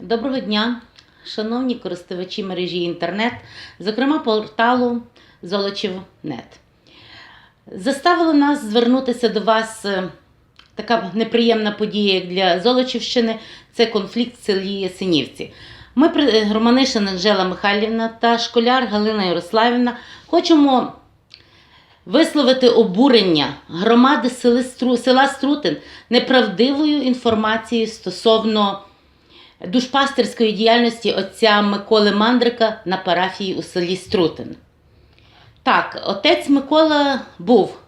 Доброго дня, шановні користувачі мережі інтернет, зокрема порталу Золочів.нет. Заставила нас звернутися до вас е, така неприємна подія як для Золочівщини це конфлікт в селі Ясенівці. Ми, е, Романишин Анжела Михайлівна та школяр Галина Ярославівна, хочемо висловити обурення громади села Струтин неправдивою інформацією стосовно душпастерської діяльності отця Миколи Мандрика на парафії у селі Струтин. Так, отець Микола був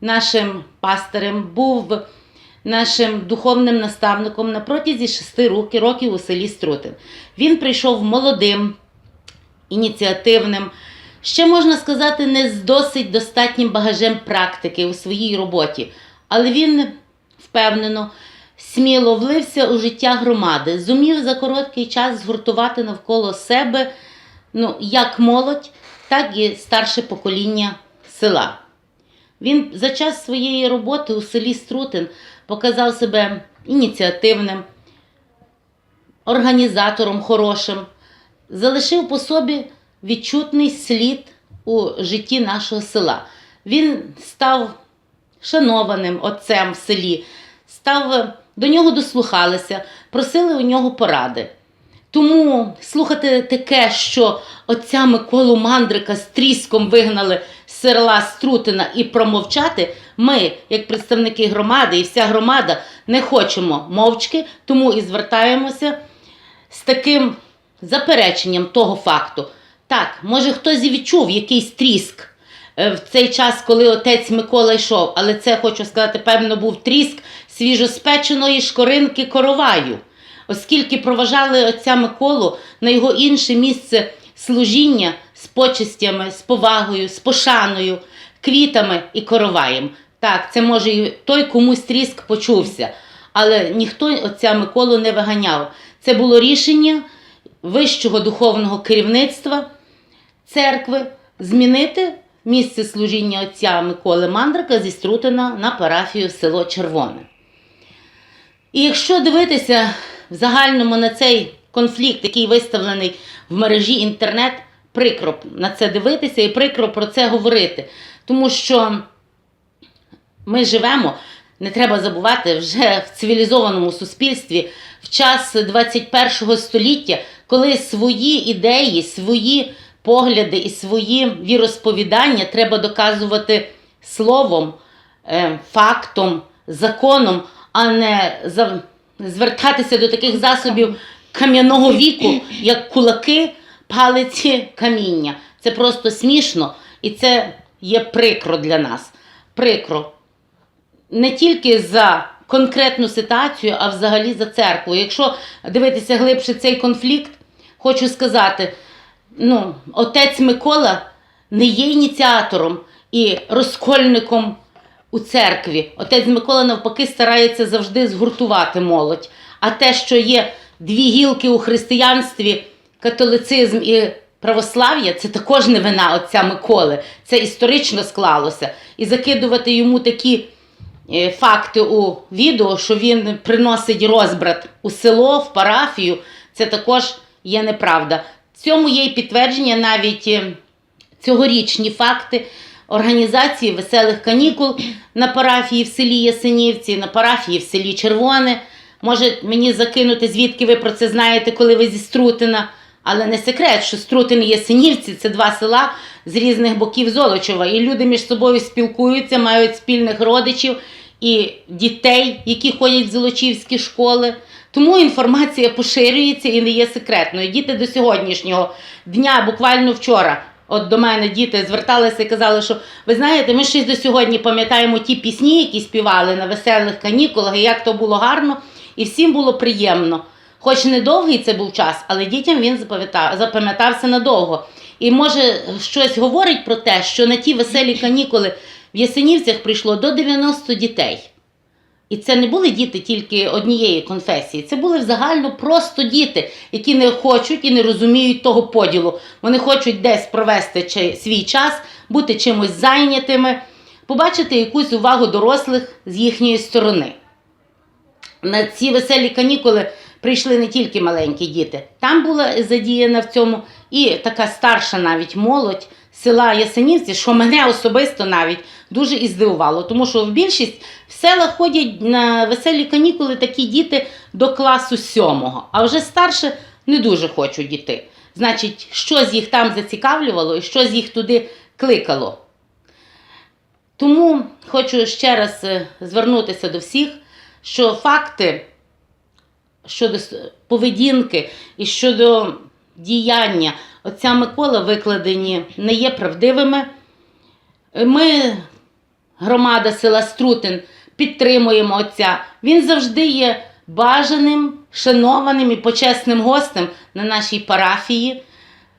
нашим пастирем, був нашим духовним наставником на протязі шести років у селі Струтин. Він прийшов молодим, ініціативним, ще можна сказати, не з досить достатнім багажем практики у своїй роботі, але він впевнено, сміло влився у життя громади, зумів за короткий час згуртувати навколо себе ну, як молодь, так і старше покоління села. Він за час своєї роботи у селі Струтин показав себе ініціативним, організатором хорошим, залишив по собі відчутний слід у житті нашого села. Він став шанованим отцем в селі, став, до нього дослухалися, просили у нього поради. Тому слухати таке, що отця Миколу Мандрика з тріском вигнали з села Струтина і промовчати, ми, як представники громади і вся громада, не хочемо мовчки, тому і звертаємося з таким запереченням того факту. Так, може хтось і відчув якийсь тріск е, в цей час, коли отець Микола йшов, але це хочу сказати, певно, був тріск свіжоспеченої шкоринки короваю, оскільки проважали отця Миколу на його інше місце служіння з почестями, з повагою, з пошаною, квітами і короваєм. Так, це може і той комусь тріск почувся, але ніхто отця Миколу не виганяв. Це було рішення вищого духовного керівництва церкви змінити місце служіння отця Миколи Мандрика зі Струтина на парафію село Червоне. І якщо дивитися в загальному на цей конфлікт, який виставлений в мережі інтернет, прикро на це дивитися і прикро про це говорити. Тому що ми живемо, не треба забувати, вже в цивілізованому суспільстві в час 21 століття, коли свої ідеї, свої погляди і свої віросповідання треба доказувати словом, е, фактом, законом, а не звертатися до таких засобів кам'яного віку, як кулаки, палиці, каміння. Це просто смішно і це є прикро для нас. Прикро не тільки за конкретну ситуацію, а взагалі за церкву. Якщо дивитися глибше цей конфлікт, хочу сказати, ну, отець Микола не є ініціатором і розкольником у церкві. Отець Микола навпаки старається завжди згуртувати молодь. А те, що є дві гілки у християнстві, католицизм і православ'я, це також не вина отця Миколи. Це історично склалося. І закидувати йому такі е, факти у відео, що він приносить розбрат у село, в парафію, це також є неправда. Цьому є і підтвердження навіть е, цьогорічні факти організації веселих канікул на парафії в селі Ясенівці, на парафії в селі Червоне. Може мені закинути, звідки ви про це знаєте, коли ви зі Струтина. Але не секрет, що Струтин і Ясенівці це два села з різних боків Золочева. І люди між собою спілкуються, мають спільних родичів і дітей, які ходять в золочівські школи. Тому інформація поширюється і не є секретною. Діти до сьогоднішнього дня, буквально вчора, от до мене діти зверталися і казали, що ви знаєте, ми ще до сьогодні пам'ятаємо ті пісні, які співали на веселих канікулах, і як то було гарно, і всім було приємно. Хоч недовгий це був час, але дітям він запам'ятався надовго. І може щось говорить про те, що на ті веселі канікули в Ясенівцях прийшло до 90 дітей. І це не були діти тільки однієї конфесії, це були взагалі просто діти, які не хочуть і не розуміють того поділу. Вони хочуть десь провести свій час, бути чимось зайнятими, побачити якусь увагу дорослих з їхньої сторони. На ці веселі канікули прийшли не тільки маленькі діти. Там була задіяна в цьому і така старша навіть молодь села Ясенівці, що мене особисто навіть дуже і здивувало, тому що в більшість в села ходять на веселі канікули такі діти до класу сьомого, а вже старше не дуже хочуть діти. Значить, щось їх там зацікавлювало і щось їх туди кликало. Тому хочу ще раз е, звернутися до всіх, що факти щодо поведінки і щодо діяння отця Микола викладені не є правдивими. Ми, громада села Струтин, підтримуємо отця. Він завжди є бажаним, шанованим і почесним гостем на нашій парафії.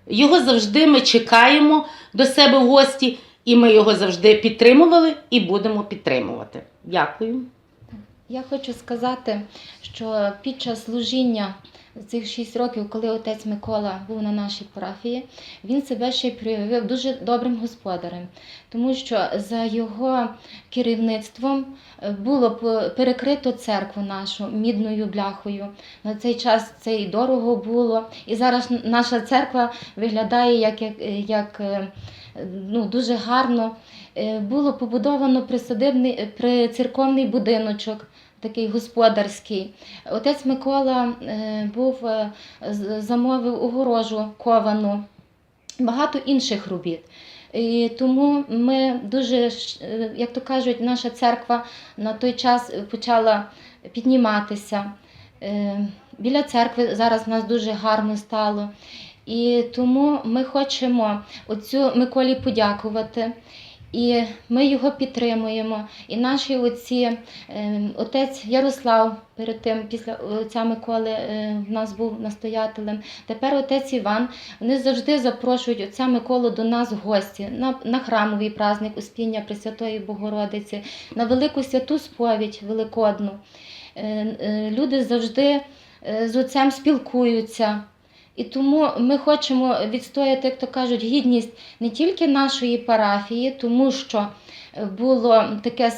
Його завжди ми чекаємо до себе в гості, і ми його завжди підтримували і будемо підтримувати. Дякую. Я хочу сказати, що під час служіння цих шість років, коли отець Микола був на нашій парафії, він себе ще проявив дуже добрим господарем, тому що за його керівництвом е, було перекрито церкву нашу мідною бляхою. На цей час це і дорого було. І зараз наша церква виглядає як, як, як е, ну, дуже гарно. Е, Було побудовано е, прицерковний будиночок, такий господарський. Отець Микола е, був замовив огорожу ковану, багато інших робіт. І тому ми дуже, як то кажуть, наша церква на той час почала підніматися. Біля церкви зараз в нас дуже гарно стало. І тому ми хочемо отцю Миколі подякувати. І ми його підтримуємо. І наші отці, е, отець Ярослав, перед тим, після отця Миколи, е, в нас був настоятелем. Тепер отець Іван. Вони завжди запрошують отця Миколу до нас в гості на, на храмовий праздник Успіння Пресвятої Богородиці, на велику святу сповідь Великодну. Е, Люди завжди з отцем спілкуються. І тому ми хочемо відстояти, як то кажуть, гідність не тільки нашої парафії, тому що е, було таке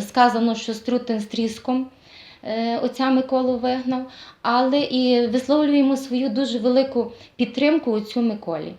сказано, що Струтин з тріском е, отця Миколу вигнав, але і висловлюємо свою дуже велику підтримку отцю Миколі.